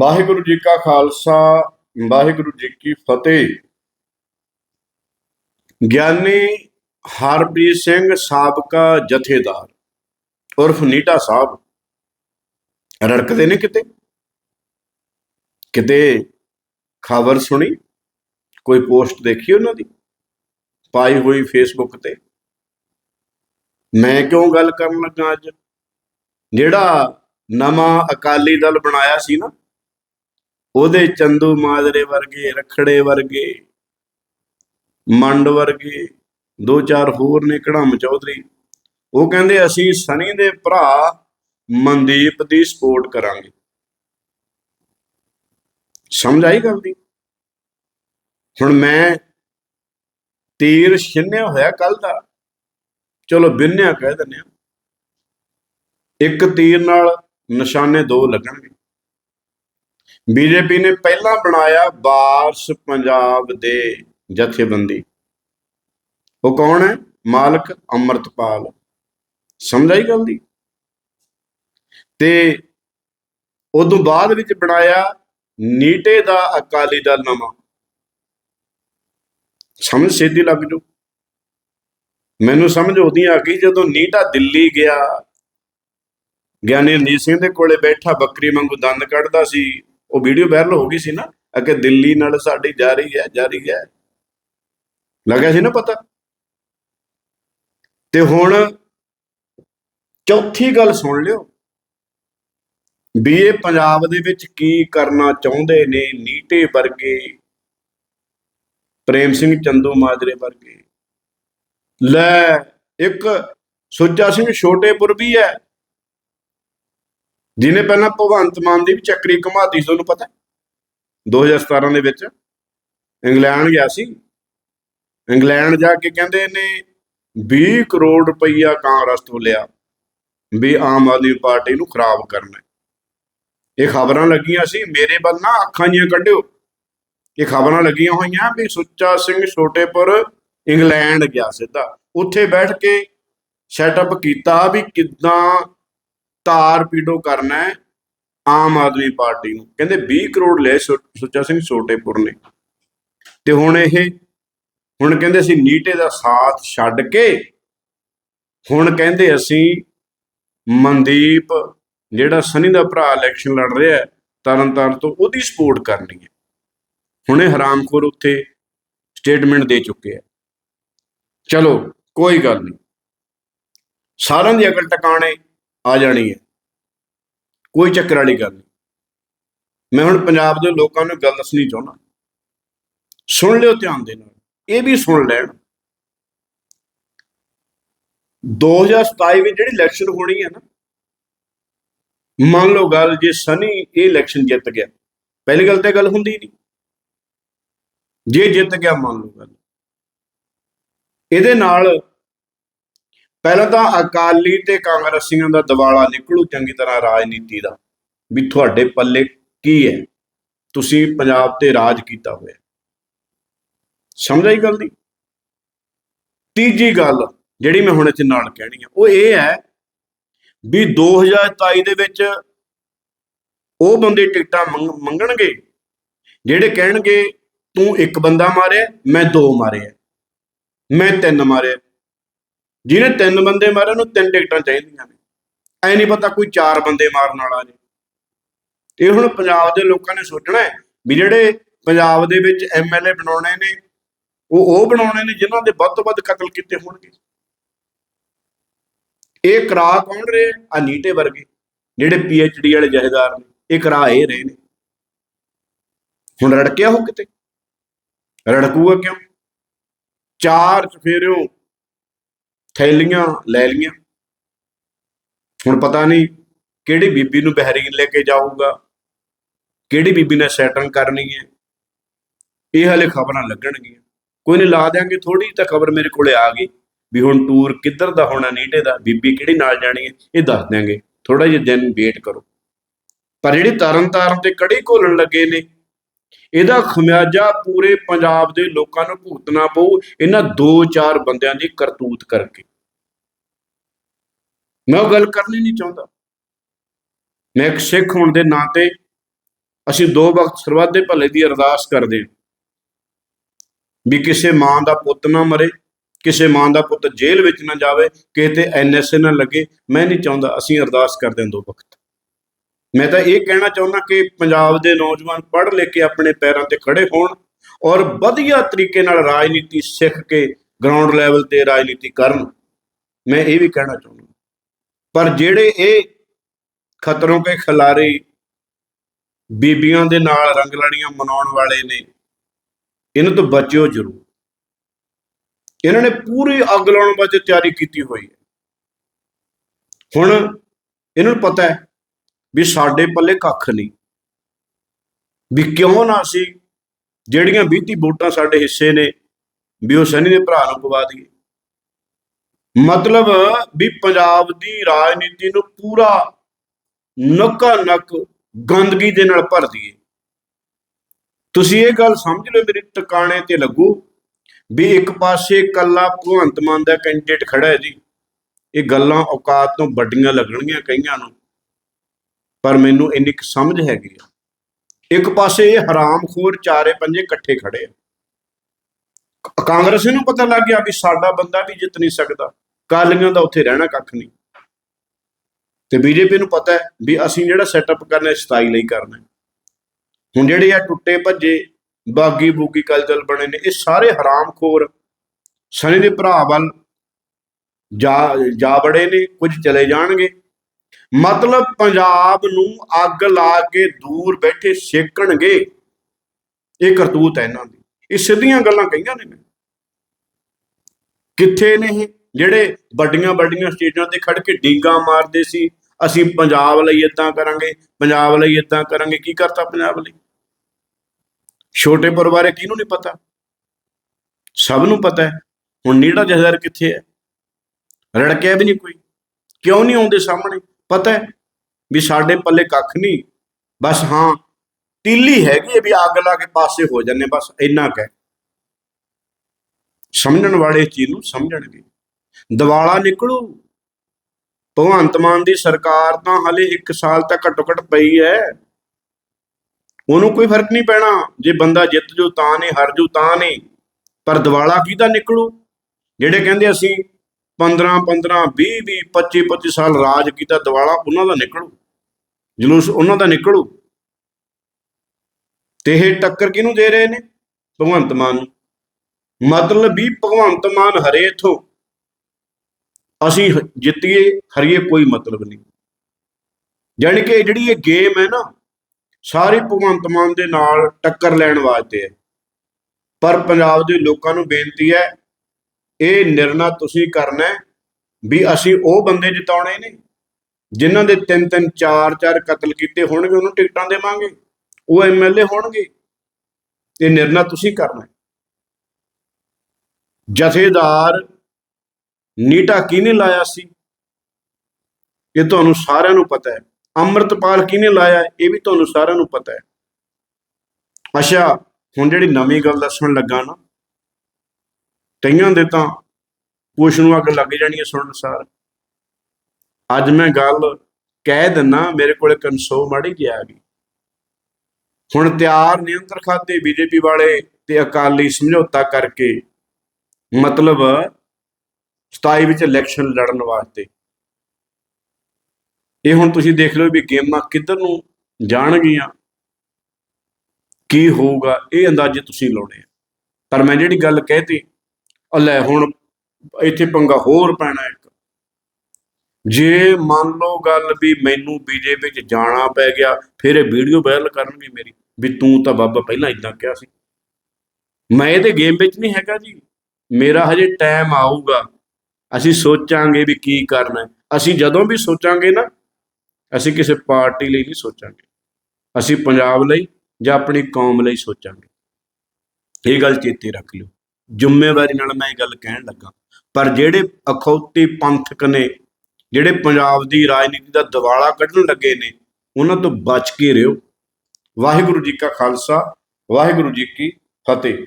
ਵਾਹਿਗੁਰੂ ਜੀ ਕਾ ਖਾਲਸਾ, ਵਾਹਿਗੁਰੂ ਜੀ ਕੀ ਫਤਿਹ। ਗਿਆਨੀ ਹਰਪ੍ਰੀਤ ਸਿੰਘ ਸਾਬਕਾ ਜਥੇਦਾਰ, ਉਰਫ ਨੀਟਾ ਸਾਹਿਬ। ਰੜਕਦੇ ਨੇ ਕਿਤੇ? ਕਿਤੇ ਖਬਰ ਸੁਣੀ? ਕੋਈ ਪੋਸਟ ਦੇਖੀ ਉਹਨਾਂ ਦੀ? ਪਾਈ ਹੋਈ ਫੇਸਬੁੱਕ ਤੇ? ਮੈਂ ਕਿਉਂ ਗੱਲ ਕਰਨ ਲੱਗਾ ਅੱਜ? ਜਿਹੜਾ ਨਵਾਂ ਅਕਾਲੀ ਦਲ ਬਣਾਇਆ ਸੀ ਨਾ ਉਹਦੇ ਚੰਦੂ ਮਾਜਰੇ ਵਰਗੇ, ਰਖੜੇ ਵਰਗੇ, ਮੰਡ ਵਰਗੇ, ਦੋ ਚਾਰ ਹੋਰ ਨੇ ਕੜਮ ਚੌਧਰੀ। ਉਹ ਕਹਿੰਦੇ, ਅਸੀਂ ਸਨੀ ਦੇ ਭਰਾ ਮਨਦੀਪ ਦੀ ਸਪੋਰਟ ਕਰਾਂਗੇ। ਸਮਝ ਆਈ ਗੱਲ ਦੀ? ਹੁਣ ਮੈਂ ਤੀਰ ਛਿੰਨਿਆ ਹੋਇਆ ਕੱਲ ਦਾ। ਚਲੋ ਬਿੰਨਿਆ ਕਹਿ ਦਿੰਦੇ ਆ। ਇੱਕ ਤੀਰ ਨਾਲ ਨਿਸ਼ਾਨੇ ਦੋ ਲੱਗਣਗੇ। ਬੀਜੇਪੀ ਨੇ ਪਹਿਲਾਂ ਬਣਾਇਆ ਬਾਰਸ ਪੰਜਾਬ ਦੇ ਜਥੇਬੰਦੀ। ਉਹ ਕੌਣ ਹੈ? ਮਾਲਕ ਅਮਰਤਪਾਲ। ਸਮਝ ਆਈ ਗੱਲ ਦੀ? ਤੇ ਉਦੋਂ ਬਾਅਦ ਵਿੱਚ ਬਣਾਇਆ ਨੀਟੇ ਦਾ ਅਕਾਲੀ ਦਲ ਨਵਾਂ। ਸਮਝ ਸਿੱਧੀ ਲੱਗ ਜੂ। ਮੈਨੂੰ ਸਮਝ ਉਹਦੀ ਆ ਗਈ ਜਦੋਂ ਨੀਟਾ ਦਿੱਲੀ ਗਿਆ, ਗਿਆਨੀ ਰਣਜੀਤ ਸਿੰਘ ਦੇ ਕੋਲੇ ਬੈਠਾ ਬੱਕਰੀ ਵਾਂਗੂ ਦੰਦ ਕੱਢਦਾ ਸੀ ਉਹ ਵੀਡੀਓ ਵਾਇਰਲ ਹੋ ਗਈ ਸੀ ਨਾ, ਅੱਗੇ ਦਿੱਲੀ ਨਾਲ ਸਾਡੀ ਜਾਰੀ ਹੈ ਜਾਰੀ ਹੈ। ਲੱਗਿਆ ਸੀ ਨਾ ਪਤਾ? ਤੇ ਹੁਣ ਚੌਥੀ ਗੱਲ ਸੁਣ ਲਿਓ। ਵੀ ਇਹ ਪੰਜਾਬ ਦੇ ਵਿੱਚ ਕੀ ਕਰਨਾ ਚਾਹੁੰਦੇ ਨੇ ਨੀਟੇ ਵਰਗੇ, ਪ੍ਰੇਮ ਸਿੰਘ ਚੰਦੂ ਮਾਜਰੇ ਵਰਗੇ। ਲੈ, ਇੱਕ ਸੁੱਚਾ ਸਿੰਘ ਛੋਟੇਪੁਰ ਵੀ ਹੈ। ਜਿਹਨੇ ਪਹਿਲਾਂ ਭਗਵੰਤ ਮਾਨ ਦੀ ਵੀ ਚੱਕਰੀ ਘੁਮਾਤੀ ਸੀ, ਤੁਹਾਨੂੰ ਪਤਾ? 2017 ਦੇ ਵਿੱਚ ਇੰਗਲੈਂਡ ਗਿਆ ਸੀ। ਇੰਗਲੈਂਡ ਜਾ ਕੇ ਕਹਿੰਦੇ ਇਹਨੇ 20 ਕਰੋੜ ਰੁਪਈਆ ਕਾਂਗਰਸ ਤੋਂ ਲਿਆ ਵੀ ਆਮ ਆਦਮੀ ਪਾਰਟੀ ਨੂੰ ਖਰਾਬ ਕਰਨਾ ਇਹ ਖਬਰਾਂ ਲੱਗੀਆਂ ਸੀ, ਮੇਰੇ ਵੱਲ ਨਾ ਅੱਖਾਂ ਜੀਆਂ ਕੱਢਿਓ। ਇਹ ਖਬਰਾਂ ਲੱਗੀਆਂ ਹੋਈਆਂ ਵੀ ਸੁੱਚਾ ਸਿੰਘ ਛੋਟੇਪੁਰ ਇੰਗਲੈਂਡ ਗਿਆ ਸਿੱਧਾ। ਉੱਥੇ ਬੈਠ ਕੇ ਸੈਟਅਪ ਕੀਤਾ ਵੀ ਕਿੱਦਾਂ ਤਾਰ ਪੀਟੋ ਕਰਨਾ ਹੈ ਆਮ ਆਦਮੀ ਪਾਰਟੀ ਨੂੰ। ਕਹਿੰਦੇ 20 ਕਰੋੜ ਲੈ ਸੁੱਚਾ ਸਿੰਘ ਛੋਟੇਪੁਰ ਨੇ। ਤੇ ਹੁਣ ਇਹ, ਹੁਣ ਕਹਿੰਦੇ ਅਸੀਂ ਨੀਟੇ ਦਾ ਸਾਥ ਛੱਡ ਕੇ, ਹੁਣ ਕਹਿੰਦੇ ਅਸੀਂ ਮਨਦੀਪ, ਜਿਹੜਾ ਸਨੀ ਦਾ ਭਰਾ ਇਲੈਕਸ਼ਨ ਲੜ ਰਿਹਾ ਹੈ, ਤਰਨਤਾਰਨ ਤੋਂ ਉਹਦੀ ਸਪੋਰਟ ਕਰਨੀ ਹੈ। ਹੁਣੇ ਇਹ ਹਰਾਮਖੋਰ ਉੱਥੇ ਸਟੇਟਮੈਂਟ ਦੇ ਚੁੱਕੇ ਆ ਚਲੋ, ਕੋਈ ਗੱਲ ਨਹੀਂ। ਸਾਰਿਆਂ ਦੀ ਅਕਲ ਟਿਕਾਣੇ। ਆ ਜਾਣੀ ਹੈ। ਕੋਈ ਚੱਕਰ ਵਾਲੀ ਗੱਲ ਨਹੀਂ। ਮੈਂ ਹੁਣ ਪੰਜਾਬ ਦੇ ਲੋਕਾਂ ਨੂੰ ਗੱਲ ਦੱਸਣੀ ਚਾਹੁੰਦਾ। ਸੁਣ ਲਿਓ ਧਿਆਨ ਦੇ ਨਾਲ। ਇਹ ਵੀ ਸੁਣ ਲੈਣ। 2027 ਵਿੱਚ ਜਿਹੜੀ ਇਲੈਕਸ਼ਨ ਹੋਣੀ ਹੈ ਨਾ, ਮੰਨ ਲਓ ਗੱਲ ਜੇ ਸਨੀ ਇਹ ਇਲੈਕਸ਼ਨ ਜਿੱਤ ਗਿਆ। ਪਹਿਲੀ ਗੱਲ ਤੇ ਗੱਲ ਹੁੰਦੀ ਨਹੀਂ। ਜੇ ਜਿੱਤ ਗਿਆ ਮੰਨ ਲਓ ਗੱਲ। ਇਹਦੇ ਨਾਲ ਪਹਿਲਾਂ ਤਾਂ ਅਕਾਲੀ ਤੇ ਕਾਂਗਰਸੀਆਂ ਦਾ ਦਿਵਾਲਾ ਨਿਕਲੂ ਚੰਗੀ ਤਰ੍ਹਾਂ ਰਾਜਨੀਤੀ ਦਾ, ਵੀ ਤੁਹਾਡੇ ਪੱਲੇ ਕੀ ਹੈ? ਤੁਸੀਂ ਪੰਜਾਬ ਤੇ ਰਾਜ ਕੀਤਾ ਹੋਇਆ। ਸਮਝ ਆਈ ਗੱਲ ਦੀ? ਤੀਜੀ ਗੱਲ ਜਿਹੜੀ ਮੈਂ ਹੁਣ ਇੱਥੇ ਨਾਲ ਕਹਿਣੀ ਹੈ ਉਹ ਇਹ ਹੈ ਵੀ 2027 ਦੇ ਵਿੱਚ ਉਹ ਬੰਦੇ ਟਿਕਟਾਂ ਮੰਗ- ਮੰਗਣਗੇ, ਜਿਹੜੇ ਕਹਿਣਗੇ, ਤੂੰ ਇੱਕ ਬੰਦਾ ਮਾਰਿਆ, ਮੈਂ ਦੋ ਮਾਰਿਆ ਮੈਂ ਤਿੰਨ ਮਾਰਿਆ ਜਿਹਨੇ ਤਿੰਨ ਬੰਦੇ ਮਾਰੇ, ਉਹਨੂੰ ਤਿੰਨ ਟਿਕਟਾਂ ਚਾਹੀਦੀਆਂ ਨੇ। ਐ ਨਹੀਂ ਪਤਾ ਕੋਈ ਚਾਰ ਬੰਦੇ ਮਾਰਨ ਵਾਲਾ ਜੇ। ਇਹ ਹੁਣ ਪੰਜਾਬ ਦੇ ਲੋਕਾਂ ਨੇ ਸੋਚਣਾ ਹੈ ਵੀ ਜਿਹੜੇ ਪੰਜਾਬ ਦੇ ਵਿੱਚ ਐਮਐਲਏ ਬਣਾਉਣੇ ਨੇ, ਉਹ ਉਹ ਬਣਾਉਣੇ ਨੇ ਜਿਨ੍ਹਾਂ ਦੇ ਵੱਧ ਤੋਂ ਵੱਧ ਕਤਲ ਕੀਤੇ ਹੋਣਗੇ। ਇਹ ਕਰਾ ਕੌਣ ਰਹੇ? ਆ ਨੀਟੇ ਵਰਗੇ, ਜਿਹੜੇ ਪੀਐਚਡੀ ਵਾਲੇ ਜਹੇਦਾਰ ਨੇ। ਇਹ ਕਰਾ ਇਹ ਰਹੇ ਨੇ। ਹੁਣ ਰੜਕਿਆ ਹੋ ਕਿਤੇ? ਰੜਕੂਗਾ ਕਿਉਂ? ਚਾਰ ਚਫੇਰਿਓ ਥੈਲੀਆਂ ਲੈ ਲੀਆਂ ਹੁਣ ਪਤਾ ਨਹੀਂ ਕਿਹੜੀ ਬੀਬੀ ਨੂੰ ਬਹਿਰੀਨ ਲੈ ਕੇ ਜਾਊਗਾ, ਕਿਹੜੀ ਬੀਬੀ ਨੇ ਸੈਟਿੰਗ ਕਰਨੀ ਹੈ। ਇਹ ਹਲੇ ਖਬਰਾਂ ਲੱਗਣਗੀਆਂ। ਕੋਈ ਨਹੀਂ, ਲਾ ਦਿਆਂਗੇ। ਥੋੜੀ ਤਾਂ ਖਬਰ ਮੇਰੇ ਕੋਲੇ ਆ ਗਈ ਵੀ ਹੁਣ ਟੂਰ ਕਿੱਧਰ ਦਾ ਹੋਣਾ, ਨੀਟੇ ਦਾ, ਬੀਬੀ ਕਿਹੜੀ ਨਾਲ ਜਾਣੀ ਹੈ, ਇਹ ਦੱਸ ਦਿਆਂਗੇ। ਥੋੜਾ ਜਿਹਾ ਦਿਨ ਵੇਟ ਕਰੋ। ਪਰ ਜਿਹੜੇ ਤਰਨ ਤਾਰਨ ਤੇ ਕੜੀ ਘੋਲਣ ਲੱਗੇ ਨੇ ਇਹਦਾ ਖਮਿਆਜਾ ਪੂਰੇ ਪੰਜਾਬ ਦੇ ਲੋਕਾਂ ਨੂੰ ਭੁਗਤਣਾ ਪਊ, ਇਹਨਾਂ ਦੋ ਚਾਰ ਬੰਦਿਆਂ ਦੀ ਕਰਤੂਤ ਕਰਕੇ। ਮੈਂ ਉਹ ਗੱਲ ਕਰਨੀ ਨਹੀਂ ਚਾਹੁੰਦਾ। ਮੈਂ ਇੱਕ ਸਿੱਖ ਹੋਣ ਦੇ ਨਾਤੇ ਅਸੀਂ ਦੋ ਵਕਤ ਸਰਬੱਤ ਦੇ ਭਲੇ ਦੀ ਅਰਦਾਸ ਕਰਦੇ ਹਾਂ ਵੀ ਕਿਸੇ ਮਾਂ ਦਾ ਪੁੱਤ ਨਾ ਮਰੇ, ਕਿਸੇ ਮਾਂ ਦਾ ਪੁੱਤ ਜੇਲ੍ਹ ਵਿੱਚ ਨਾ ਜਾਵੇ, ਕਿਤੇ ਐਨਐਸਏ ਨਾ ਲੱਗੇ। ਮੈਂ ਨਹੀਂ ਚਾਹੁੰਦਾ ਅਸੀਂ ਅਰਦਾਸ ਕਰਦੇ ਹਾਂ ਦੋ ਵਕਤ। ਮੈਂ ਤਾਂ ਇਹ ਕਹਿਣਾ ਚਾਹੁੰਦਾ ਕਿ ਪੰਜਾਬ ਦੇ ਨੌਜਵਾਨ ਪੜ੍ਹ ਲਿਖ ਕੇ ਆਪਣੇ ਪੈਰਾਂ ਤੇ ਖੜੇ ਹੋਣ ਔਰ ਵਧੀਆ ਤਰੀਕੇ ਨਾਲ ਰਾਜਨੀਤੀ ਸਿੱਖ ਕੇ ਗਰਾਊਂਡ ਲੈਵਲ ਤੇ ਰਾਜਨੀਤੀ ਕਰਨ, ਮੈਂ ਇਹ ਵੀ ਕਹਿਣਾ ਚਾਹੁੰਦਾ। ਪਰ ਜਿਹੜੇ ਇਹ ਖਤਰੋਂ ਕੇ ਖਿਲਾਰੇ ਬੀਬੀਆਂ ਦੇ ਨਾਲ ਰੰਗਲੜੀਆਂ ਮਨਾਉਣ ਵਾਲੇ ਨੇ, ਇਹਨਾਂ ਤੋਂ ਬਚਿਓ ਜ਼ਰੂਰ। ਇਹਨਾਂ ਨੇ ਪੂਰੀ ਅੱਗ ਲਾਉਣ ਵਾਸਤੇ ਤਿਆਰੀ ਕੀਤੀ ਹੋਈ ਹੈ। ਹੁਣ ਇਹਨਾਂ ਨੂੰ ਪਤਾ ਹੈ ਵੀ ਸਾਡੇ ਪੱਲੇ ਕੱਖ ਨਹੀਂ। ਵੀ ਕਿਉਂ ਨਾ ਅਸੀਂ ਜਿਹੜੀਆਂ ਬੀਤੀ ਵੋਟਾਂ ਸਾਡੇ ਹਿੱਸੇ ਨੇ, ਵੀ ਉਹ ਸਨੀ ਦੇ ਭਰਾ ਨੂੰ ਪਵਾ ਦਈਏ। ਮਤਲਬ ਵੀ ਪੰਜਾਬ ਦੀ ਰਾਜਨੀਤੀ ਨੂੰ ਪੂਰਾ ਨੱਕਾ ਨੱਕ ਗੰਦਗੀ ਦੇ ਨਾਲ ਭਰ ਦਈਏ। ਤੁਸੀਂ ਇਹ ਗੱਲ ਸਮਝ ਲਓ ਮੇਰੇ ਟਿਕਾਣੇ ਤੇ ਲੱਗੂ ਵੀ ਇੱਕ ਪਾਸੇ ਕੱਲਾ ਭਗਵੰਤ ਮਾਨ ਦਾ ਕੈਂਡੀਡੇਟ ਖੜਾ ਹੈ ਜੀ। ਇਹ ਗੱਲਾਂ ਔਕਾਤ ਤੋਂ ਵੱਡੀਆਂ ਲੱਗਣਗੀਆਂ ਕਈਆਂ ਨੂੰ। ਪਰ ਮੈਨੂੰ ਇੰਨੀ ਕੁ ਸਮਝ ਹੈਗੀ ਆ। ਇੱਕ ਪਾਸੇ ਇਹ ਹਰਾਮਖੋਰ ਚਾਰੇ ਪੰਜੇ ਇਕੱਠੇ ਖੜੇ ਆ। ਕਾਂਗਰਸ ਨੂੰ ਪਤਾ ਲੱਗ ਗਿਆ ਵੀ ਸਾਡਾ ਬੰਦਾ ਵੀ ਜਿੱਤ ਨਹੀਂ ਸਕਦਾ। ਕਾਲੀਆਂ ਦਾ ਉੱਥੇ ਰਹਿਣਾ ਕੱਖ ਨਹੀਂ। ਤੇ ਬੀਜੇਪੀ ਨੂੰ ਪਤਾ ਹੈ ਵੀ ਅਸੀਂ ਜਿਹੜਾ ਸੈਟਅਪ ਕਰਨਾ ਹੈ ਸਥਾਈ ਲਈ ਕਰਨਾ ਹੁਣ ਜਿਹੜੇ ਆ ਟੁੱਟੇ ਭੱਜੇ, ਬਾਗੀ ਬੂਗੀ ਕਲਚਲ ਬਣੇ ਨੇ, ਇਹ ਸਾਰੇ ਹਰਾਮਖੋਰ ਸਨੀ ਦੇ ਭਰਾ ਵੱਲ ਜਾ ਜਾ ਬੜੇ ਨੇ, ਕੁਝ ਚਲੇ ਜਾਣਗੇ। ਮਤਲਬ ਪੰਜਾਬ ਨੂੰ ਅੱਗ ਲਾ ਕੇ ਦੂਰ ਬੈਠੇ ਸੇਕਣਗੇ। ਇਹ ਕਰਤੂਤ ਹੈ ਇਹਨਾਂ ਦੀ। ਇਹ ਸਿੱਧੀਆਂ ਗੱਲਾਂ ਕਹੀਆਂ ਨੇ ਮੈਂ। ਕਿੱਥੇ ਨੇ ਇਹ? ਜਿਹੜੇ ਵੱਡੀਆਂ ਵੱਡੀਆਂ ਸਟੇਜਾਂ ਤੇ ਖੜ ਕੇ ਡੀਗਾ ਮਾਰਦੇ ਸੀ, ਅਸੀਂ ਪੰਜਾਬ ਲਈ ਇਦਾਂ ਕਰਾਂਗੇ, ਪੰਜਾਬ ਲਈ ਇਦਾਂ ਕਰਾਂਗੇ, ਕੀ ਕਰਤਾ ਪੰਜਾਬ ਲਈ? ਛੋਟੇ ਪਰਿਵਾਰੇ ਕਿਹਨੂੰ ਨਹੀਂ ਪਤਾ? ਸਭ ਨੂੰ ਪਤਾ ਹੈ। ਹੁਣ ਨੀੜਾ ਜਹਦਰ ਕਿੱਥੇ ਹੈ? ਰੜਕਿਆ ਵੀ ਨਹੀਂ ਕੋਈ। ਕਿਉਂ ਨਹੀਂ ਆਉਂਦੇ ਸਾਹਮਣੇ? ਪਤਾ ਹੈ ਵੀ ਸਾਡੇ ਪੱਲੇ ਕੱਖ ਨਹੀਂ, ਬਸ ਹਾਂ ਤੀਲੀ ਹੈਗੀ ਹੈ ਵੀ ਅੱਗ ਲਾ ਕੇ ਪਾਸੇ ਹੋ ਜਾਂਦੇ ਬਸ ਇੰਨਾ ਕਹਿ ਸਮਝਣ ਵਾਲੇ ਚੀਜ਼ ਨੂੰ ਸਮਝਣਗੇ। ਦਿਵਾਲਾ ਨਿਕਲੂ। ਭਗਵੰਤ ਮਾਨ ਦੀ ਸਰਕਾਰ ਤਾਂ ਹਲੇ 1 ਸਾਲ ਤੱਕ ਘੱਟੋ ਘੱਟ ਪਈ ਹੈ। ਉਹਨੂੰ ਕੋਈ ਫ਼ਰਕ ਨਹੀਂ ਪੈਣਾ। ਜੇ ਬੰਦਾ ਜਿੱਤ ਜੂ ਤਾਂ ਨਹੀਂ, ਹਰ ਜੂ ਤਾਂ ਨੇ ਪਰ ਦਿਵਾਲਾ ਕਿਹਦਾ ਨਿਕਲੂ? ਜਿਹੜੇ ਕਹਿੰਦੇ ਅਸੀਂ 15 15 20 20 25 25 ਸਾਲ ਰਾਜ ਕੀਤਾ, ਦਿਵਾਲਾ ਉਹਨਾਂ ਦਾ ਨਿਕਲੂ, ਜਲੂਸ ਉਹਨਾਂ ਦਾ ਨਿਕਲੂ। ਤੇ ਇਹ ਟੱਕਰ ਕਿਹਨੂੰ ਦੇ ਰਹੇ ਨੇ? ਭਗਵੰਤ ਮਾਨ ਨੂੰ। ਮਤਲਬ ਵੀ ਭਗਵੰਤ ਮਾਨ ਹਰੇ ਇਥੋਂ। ਅਸੀਂ ਜਿੱਤੀਏ, ਹਰੀਏ ਕੋਈ ਮਤਲਬ ਨਹੀਂ। ਜਾਣੀ ਕਿ ਜਿਹੜੀ ਇਹ ਗੇਮ ਹੈ ਨਾ, ਸਾਰੇ ਭਗਵੰਤ ਮਾਨ ਦੇ ਨਾਲ ਟੱਕਰ ਲੈਣ ਵਾਸਤੇ ਹੈ। ਪਰ ਪੰਜਾਬ ਦੇ ਲੋਕਾਂ ਨੂੰ ਬੇਨਤੀ ਹੈ ਇਹ ਨਿਰਣਾ ਤੁਸੀਂ ਕਰਨਾ ਵੀ ਅਸੀਂ ਉਹ ਬੰਦੇ ਜਿਤਾਉਣੇ ਨੇ, ਜਿਨ੍ਹਾਂ ਦੇ ਤਿੰਨ ਤਿੰਨ ਚਾਰ ਚਾਰ ਕਤਲ ਕੀਤੇ ਹੋਣਗੇ, ਉਹਨੂੰ ਟਿਕਟਾਂ ਦੇਵਾਂਗੇ, ਉਹ ਐਮਐਲਏ ਹੋਣਗੇ। ਇਹ ਨਿਰਣਾ ਤੁਸੀਂ ਕਰਨਾ ਜਥੇਦਾਰ ਨੀਟਾ ਕਿਹਨੇ ਲਾਇਆ ਸੀ? ਇਹ ਤੁਹਾਨੂੰ ਸਾਰਿਆਂ ਨੂੰ ਪਤਾ ਹੈ। ਅੰਮ੍ਰਿਤਪਾਲ ਕਿਹਨੇ ਲਾਇਆ ਇਹ ਵੀ ਤੁਹਾਨੂੰ ਸਾਰਿਆਂ ਨੂੰ ਪਤਾ ਹੈ। ਅੱਛਾ, ਹੁਣ ਜਿਹੜੀ ਨਵੀਂ ਗੱਲ ਦੱਸਣ ਲੱਗਾ ਨਾ ਕਈਆਂ ਦੇ ਤਾਂ ਕੁਛ ਨੂੰ ਅੱਗ ਲੱਗ ਜਾਣੀ ਹੈ ਸੁਣਨ ਸਾਰ। ਅੱਜ ਮੈਂ ਗੱਲ ਕਹਿ ਦਿੰਨਾ, ਮੇਰੇ ਕੋਲੇ ਕਨਸੋ ਮਾੜੀ ਗਿਆ ਗਈ। ਹੁਣ ਤਿਆਰ ਨਿਯੰਤਰ ਖਾਤੇ ਬੀਜੇਪੀ ਵਾਲੇ ਤੇ ਅਕਾਲੀ ਸਮਝੌਤਾ ਕਰਕੇ, ਮਤਲਬ 27 ਵਿੱਚ ਇਲੈਕਸ਼ਨ ਲੜਨ ਵਾਸਤੇ। ਇਹ ਹੁਣ ਤੁਸੀਂ ਦੇਖ ਲਓ ਵੀ ਗੇਮਾਂ ਕਿੱਧਰ ਨੂੰ ਜਾਣਗੀਆਂ, ਕੀ ਹੋਊਗਾ, ਇਹ ਅੰਦਾਜ਼ੇ ਤੁਸੀਂ ਲਾਉਣੇ ਆ। ਪਰ ਮੈਂ ਜਿਹੜੀ ਗੱਲ ਕਹਿਤੀ ਉਹ ਲੈ ਹੁਣ ਇੱਥੇ ਪੰਗਾ ਹੋਰ ਪੈਣਾ ਇੱਕ। ਜੇ ਮੰਨ ਲਓ ਗੱਲ ਵੀ ਮੈਨੂੰ ਬੀਜੇਪੀ ਚ ਜਾਣਾ ਪੈ ਗਿਆ, ਫਿਰ ਇਹ ਵੀਡੀਓ ਵਾਇਰਲ ਕਰਨਗੇ ਮੇਰੀ, ਵੀ ਤੂੰ ਤਾਂ ਬਾਬਾ ਪਹਿਲਾਂ ਇਦਾਂ ਕਿਹਾ ਸੀ। ਮੈਂ ਇਹਦੇ ਗੇਮ ਵਿੱਚ ਨਹੀਂ ਹੈਗਾ ਜੀ। ਮੇਰਾ ਹਜੇ ਟਾਈਮ ਆਊਗਾ। ਅਸੀਂ ਸੋਚਾਂਗੇ ਵੀ ਕੀ ਕਰਨਾ ਅਸੀਂ ਜਦੋਂ ਵੀ ਸੋਚਾਂਗੇ ਨਾ, ਅਸੀਂ ਕਿਸੇ ਪਾਰਟੀ ਲਈ ਨਹੀਂ ਸੋਚਾਂਗੇ। ਅਸੀਂ ਪੰਜਾਬ ਲਈ ਜਾਂ ਆਪਣੀ ਕੌਮ ਲਈ ਸੋਚਾਂਗੇ। ਇਹ ਗੱਲ ਚੇਤੇ ਰੱਖ ਲਿਓ। ਜ਼ਿੰਮੇਵਾਰੀ ਨਾਲ ਮੈਂ ਇਹ ਗੱਲ ਕਹਿਣ ਲੱਗਾ। ਪਰ ਜਿਹੜੇ ਅਖੌਤੀ ਪੰਥਕ ਨੇ, ਜਿਹੜੇ ਪੰਜਾਬ ਦੀ ਰਾਜਨੀਤੀ ਦਾ ਦਿਵਾਲਾ ਕੱਢਣ ਲੱਗੇ ਨੇ, ਉਹਨਾਂ ਤੋਂ ਬਚ ਕੇ ਰਹੋ। ਵਾਹਿਗੁਰੂ ਜੀ ਕਾ ਖਾਲਸਾ, ਵਾਹਿਗੁਰੂ ਜੀ ਕੀ ਫਤਿਹ।